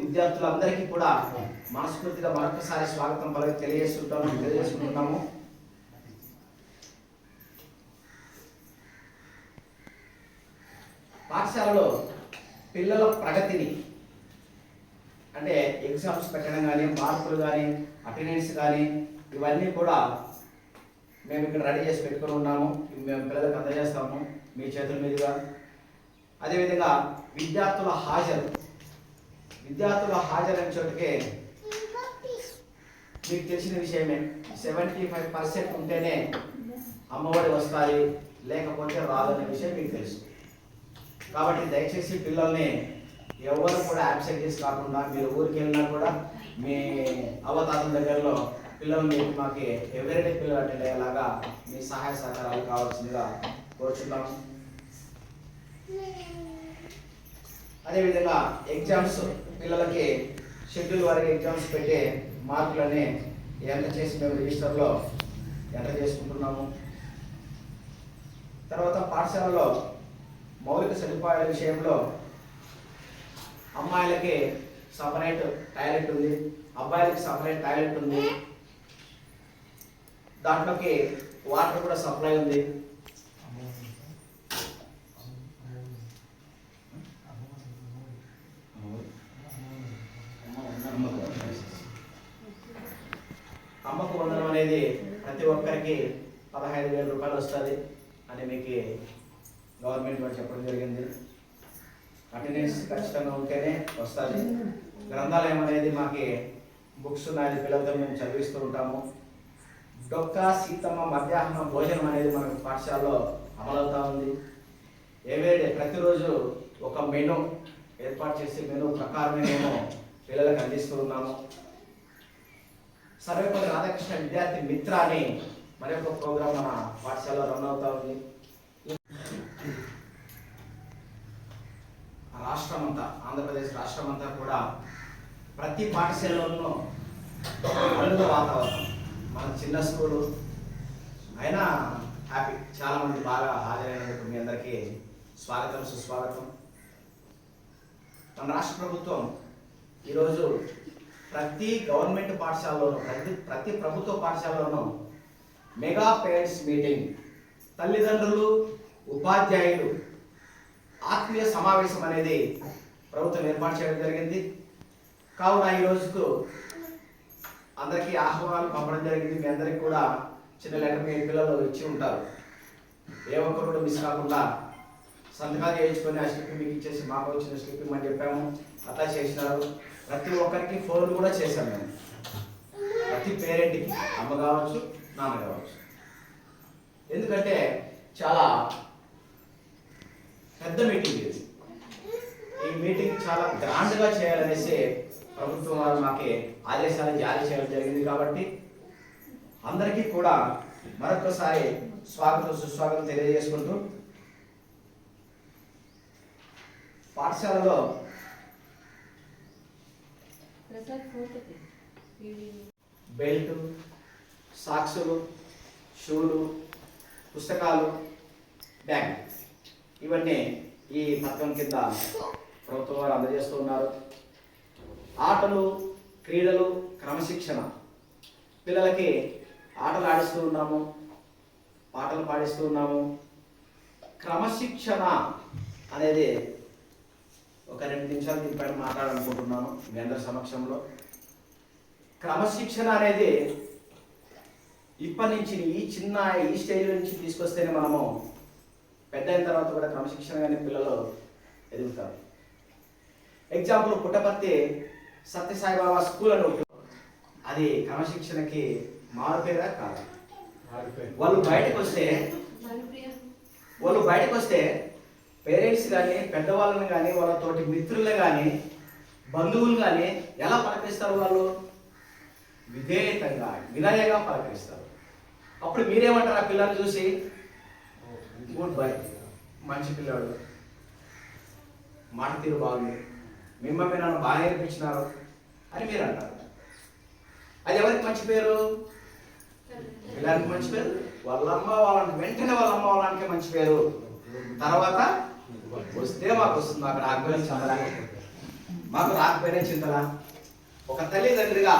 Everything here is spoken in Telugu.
విద్యార్థులందరికీ కూడా మనస్ఫూర్తిగా మరొకసారి స్వాగతం పలకి తెలియజేస్తుంటాము తెలియజేసుకుంటున్నాము పాఠశాలలో పిల్లల ప్రగతిని అంటే ఎగ్జామ్స్ పెట్టడం కానీ మార్కులు కానీ అటెండెన్స్ కానీ ఇవన్నీ కూడా మేము ఇక్కడ రెడీ చేసి పెట్టుకొని ఉన్నాము. మేము పిల్లలకు అందజేస్తాము మీ చేతుల మీదుగా. అదేవిధంగా విద్యార్థుల హాజరు విద్యార్థులు హాజరైన చోటుకే మీకు తెలిసిన విషయమే. సెవెంటీ ఫైవ్ పర్సెంట్ ఉంటేనే అమ్మఒడి వస్తాయి లేకపోతే రాదనే విషయం మీకు తెలుసు. కాబట్టి దయచేసి పిల్లల్ని ఎవరు కూడా యాబ్సెంట్ చేసి కాకుండా మీరు ఊరికి వెళ్ళినా కూడా మీ అవతారం దగ్గరలో పిల్లల్ని మాకు ఎవరైతే పిల్లలు అటెండ్ మీ సహాయ సహకారాలు కావాల్సిందిగా కోరుచున్నాము అదేవిధంగా ఎగ్జామ్స్ పిల్లలకి షెడ్యూల్ వారికి ఎగ్జామ్స్ పెట్టే మార్కులని ఎంటర్ చేసి మేము రిజిస్టర్లో ఎంటర్ చేసుకుంటున్నాము. తర్వాత పాఠశాలలో మౌలిక సదుపాయాల విషయంలో అమ్మాయిలకి సపరేట్ టాయిలెట్ ఉంది అబ్బాయిలకి సపరేట్ టాయిలెట్ ఉంది. దాంట్లోకి వాటర్ కూడా సప్లై ఉంది. వందనం అనేది ప్రతి ఒక్కరికి పదహైదు వేల రూపాయలు వస్తుంది అని మీకు గవర్నమెంట్ వారు చెప్పడం జరిగింది. అటెండెన్స్ ఖచ్చితంగా ఉంటేనే వస్తుంది. గ్రంథాలయం అనేది మాకి బుక్స్ ఉన్నాయి పిల్లలతో మేము చదివిస్తూ ఉంటాము. డొక్క సీతమ్మ మధ్యాహ్నం భోజనం అనేది మనకు పాఠశాలలో అమలవుతూ ఉంది. ఏవేడే ప్రతిరోజు ఒక మెను ఏర్పాటు చేసి మెను ప్రకారమే మేము పిల్లలకు అందిస్తూ ఉన్నాము. సర్వేపల్లి రాధాకృష్ణ విద్యార్థి మిత్ర అని మరి ఒక ప్రోగ్రామ్ మన పాఠశాలలో రన్ అవుతా ఉంది. రాష్ట్రం అంతా ఆంధ్రప్రదేశ్ రాష్ట్రం అంతా కూడా ప్రతి పాఠశాలలోనూ పండుగ వాతావరణం. మన చిన్న స్కూలు అయినా హ్యాపీ. చాలా మంది బాగా హాజరైనందుకు మీ అందరికీ స్వాగతం సుస్వాగతం. మన రాష్ట్ర ప్రభుత్వం ఈరోజు ప్రతి గవర్నమెంట్ పాఠశాలలోనూ ప్రతి ప్రతి ప్రభుత్వ పాఠశాలలోనూ మెగా పేరెంట్స్ మీటింగ్ తల్లిదండ్రులు ఉపాధ్యాయులు ఆత్మీయ సమావేశం అనేది ప్రభుత్వం ఏర్పాటు చేయడం జరిగింది. కావున ఈ రోజుకు అందరికీ ఆహ్వానాలు పంపడం జరిగింది. మీ అందరికీ కూడా చిన్న లెటర్ మీ పిల్లలు ఇచ్చి ఉంటారు. ఏ ఒక్కరు మిస్ కాకుండా సంతకాలు చేయించుకొని ఆ స్లిప్ మీకు ఇచ్చేసి మాకు వచ్చిన స్లిప్ అని చెప్పాము. అట్లా చేసినారు. ప్రతి ఒక్కరికి ఫోన్ కూడా చేశాను నేను ప్రతి పేరెంట్కి అమ్మ కావచ్చు నాన్న కావచ్చు. ఎందుకంటే చాలా పెద్ద మీటింగ్ ఇది. ఈ మీటింగ్ చాలా గ్రాండ్గా చేయాలనేసి ప్రభుత్వం వారు మాకు ఆదేశాలు జారీ చేయడం జరిగింది కాబట్టి అందరికీ కూడా మరొకసారి స్వాగతం సుస్వాగతం తెలియజేసుకుంటూ పాఠశాలలో బెల్ట్ సాక్సులు షూలు పుస్తకాలు బ్యాగ్. ఇవన్నీ ఈ పథకం కింద ప్రభుత్వం వారు అందజేస్తూ ఉన్నారు. ఆటలు క్రీడలు క్రమశిక్షణ. పిల్లలకి ఆటలు ఆడిస్తూ ఉన్నాము పాటలు పాడిస్తూ ఉన్నాము. క్రమశిక్షణ అనేది ఒక రెండు నిమిషాలు దీనిపైన మాట్లాడాలనుకుంటున్నాను మీ అందరి సమక్షంలో. క్రమశిక్షణ అనేది ఇప్పటి నుంచి ఈ చిన్న ఈ స్టేజ్ నుంచి తీసుకొస్తేనే మనము పెద్ద అయిన తర్వాత కూడా క్రమశిక్షణగానే పిల్లలు ఎదుగుతారు. ఎగ్జాంపుల్ పుట్టపర్తి సత్యసాయిబాబా స్కూల్ అని ఒకటి అది క్రమశిక్షణకి మారుపేరా కాదు. వాళ్ళు బయటకు వస్తే వాళ్ళు బయటకు వస్తే పేరెంట్స్ కానీ పెద్దవాళ్ళని కానీ వాళ్ళ తోటి మిత్రులను కానీ బంధువులు కానీ ఎలా పలకరిస్తారు వాళ్ళు? విధేయతంగా వినయంగా పలకరిస్తారు. అప్పుడు మీరేమంటారు ఆ పిల్లల్ని చూసి? గుడ్ బై మంచి పిల్లాడు. మాట తీరు బాగుంది. మిమ్మల్ని నన్ను బాగా నేర్పించినారు అని మీరు అంటారు అది ఎవరికి మంచి పేరు? పిల్లలకి మంచి పేరు? వాళ్ళ అమ్మ వాళ్ళని వెంటనే వాళ్ళ అమ్మ వాళ్ళకి మంచి పేరు. తర్వాత వస్తే మాకు వస్తుంది మాకు రాకపోయినా చదవడానికి మాకు రాకపోయినా చింతల. ఒక తల్లిదండ్రిగా